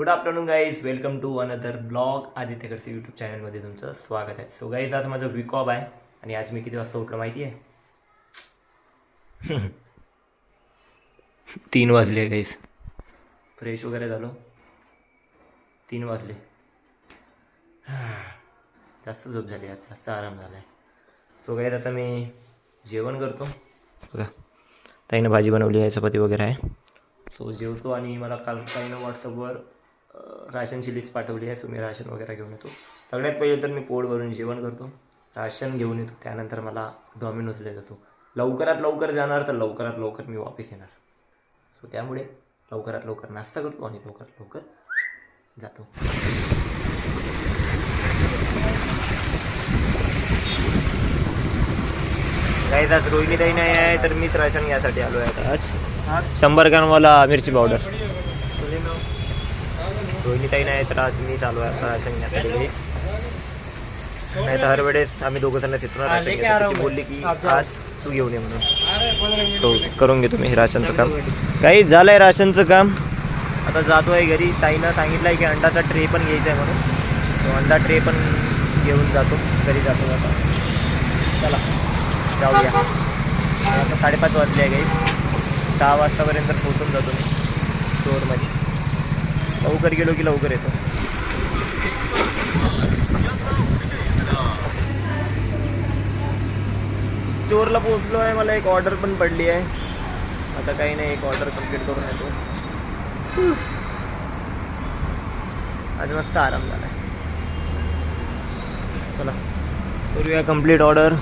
Good afternoon guys welcome to another blog Aditya Khadse YouTube चॅनलमध्ये तुमचं स्वागत आहे. सो गाईज आज माझं वीक ऑफ आहे आणि आज मी किती वाजता उठलो माहिती आहे तीन वाजले गाईज फ्रेश वगैरे झालो. तीन वाजले. जास्त झोप झाली आज. जास्त आराम झाला आहे सो गाईज आता मी जेवण करतो. बघा. ताईनं भाजी बनवली आहे चपाती वगैरे आहे. सो जेवतो आणि मला काल ताईनं व्हॉट्सअपवर अं, राशनची लिस्ट पाठवली आहे. सो मी राशन वगैरे घेऊन येतो. सगळ्यात पहिले तर मी पोट भरून जेवण करतो. राशन घेऊन येतो. त्यानंतर मला डॉमिनोजला जातो. लवकरात लवकर जाणार तर लवकरात लवकर मी वापस येणार. सो त्यामुळे लवकरात लवकर नाश्ता करतो आणि लवकरात लवकर जातो. काही आज रोहिणी ताई नाही आहे तर मीच राशन घ्यायसाठी आलो आहे आज शंभर ग्रॅमवाला मिरची पावडर रोहिणी ताई नाही तर आज मीच आलो आहे आता राशन घरी. नाही तर हर वेळेस आम्ही दोघं जण येतो ना बोलली की आज तू घेऊन ये म्हणून. तो करून घेतो मी राशनचं काम. काही झालं आहे राशनचं काम? आता जातो आहे घरी. ताईनं सांगितलं आहे की अंडाचा ट्रे पण घ्यायचा आहे म्हणून. तो अंडा ट्रे पण घेऊन जातो. घरी जातो जाता चला जाऊया. आता साडेपाच वाजले आहे काही सहा वाजतापर्यंत पोचून जातो मी. स्टोअरमध्ये लवकर गेलो की लवकर येतो. स्टोअरला पोचलो आहे मला एक ऑर्डर पण पडली आहे. आता काही नाही, एक ऑर्डर कंप्लीट करून येतो. आज मस्त आराम झाला आहे चला, करूया कंप्लीट ऑर्डर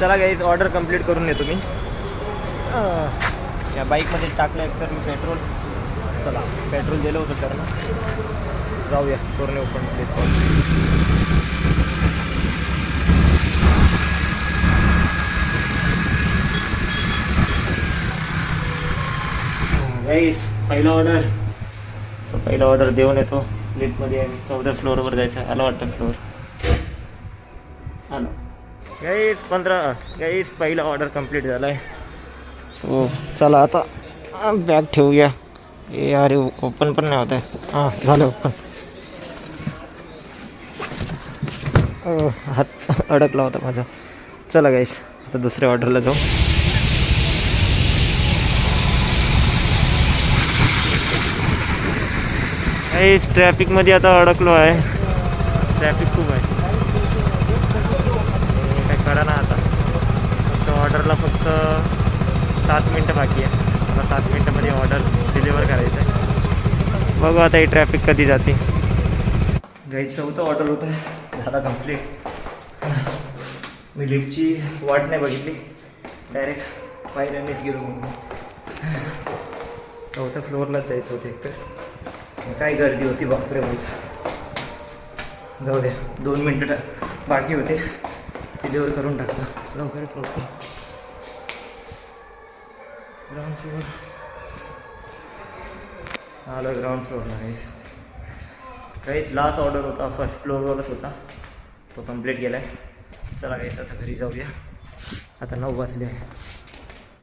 चला गाईज ऑर्डर कंप्लीट करून येतो मी. या बाईकमध्ये टाकलं एक तर मी पेट्रोल चला पेट्रोल दिलं होतं सर ना. जाऊया करून ओपन कंप्लीट पहिला ऑर्डर सो पहिला ऑर्डर देऊन येतो. लिफ्टमध्ये आम्ही चौदा फ्लोअरवर जायचं. आहे. आलं वाटतं फ्लोअर आलं. गाईस पंधरा गाईस पहिला ऑर्डर कंप्लीट झाला आहे सो चला आता बॅग ठेवूया. ए अरे ओपन पण नाही होत आहे. हां झालं ओपन. हात अडकला होता माझा. चला गाईस आता दुसऱ्या ऑर्डरला जाऊ. काहीच ट्रॅफिकमध्ये आता अडकलो आहे. ट्रॅफिक खूप आहे. काय करा ना आता. फक्त ऑर्डरला फक्त सात मिनटं बाकी आहे. मला सात मिनटामध्ये ऑर्डर डिलिव्हर करायचं आहे बघू आता ही ट्रॅफिक कधी जाते. गाईच चौथं ऑर्डर होतं. झाला कंप्लीट मी लिफ्टची वाट नाही बघितली. डायरेक्ट पायऱ्यांनीच गेलो मग चौथ्या फ्लोअरलाच जायचं होतं एकतर. काय गर्दी होती बापरे बाप. जाऊ द्या. दोन मिनटं बाकी होते. डिलिव्हर करून टाकलं लवकर लवकर. ग्राउंड फ्लोअर आलो ग्राउंड फ्लोअरला काहीच काहीच लास्ट ऑर्डर होता फर्स्ट फ्लोअरवरच होता. तो कंप्लीट केला आहे चला काहीच आता घरी जाऊया. आता नऊ वाजले आहे.